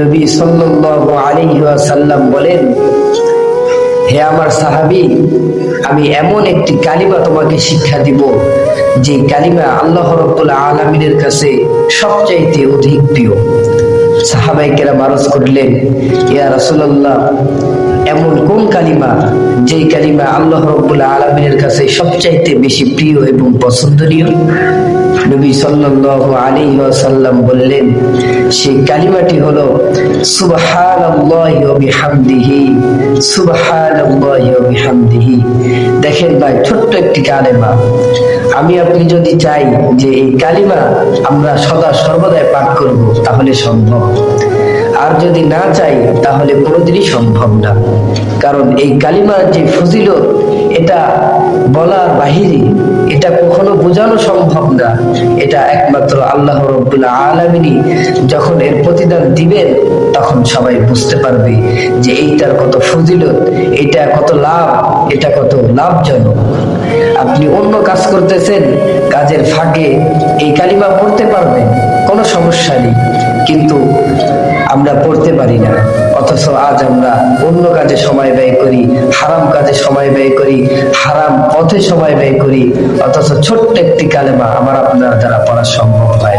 নবী ওয়াসাল্লাম বলেন, হে আমার সাহাবী, আমি এমন একটি কালিমা তোমাকে শিক্ষা দিব, যে কালিমা আল্লাহ রব্বুল আলমিনের কাছে সবচাইতে অধিক প্রিয়। সাহাবাইকেরা মারজ করলেন, ইয়া রাসূলুল্লাহ, এমন কোন কালিমা যে কালিমা আল্লাহ রব্বুল আলমিনের কাছে সবচাইতে বেশি প্রিয় এবং পছন্দনীয়? নবী সাল্লাল্লাহু আলাইহি ওয়াসাল্লাম বললেন সেই কালিমাটি হলো, সুবহানাল্লাহি ওয়া বিহামদিহি, সুবহানাল্লাহি ওয়া বিহামদিহি। দেখেন ভাই, ছোট্ট একটি কালেমা। আমি আপনি যদি চাই যে এই কালিমা আমরা সদা সর্বদাই পাঠ করব, তাহলে সম্ভব। আর যদি না চাই, তাহলে কোনোদিনই সম্ভব না। কারণ এই কালিমার যে ফজিলত, এটা বলার বাহিরে বোঝানো সম্ভব না। এটা একমাত্র আল্লাহ রব্বুল আলমিনী যখন এর প্রতিদান দিবেন, তখন সবাই বুঝতে পারবে যে এইটার কত ফজিলত, এটা কত লাভ, এটা কত লাভজনক। আপনি অন্য কাজ করতেছেন, কাজের ফাঁকে এই কালিমা পড়তে পারবেন, কোনো সমস্যা নেই। কিন্তু আমরা পড়তে পারি না। অথচ আজ আমরা অন্য কাজে সময় ব্যয় করি, হারাম কাজে সময় ব্যয় করি, হারাম পথে সময় ব্যয় করি, অথচ ছোট্ট একটি কালেমা আমার আপনারা দ্বারা পড়া সম্ভব হয়।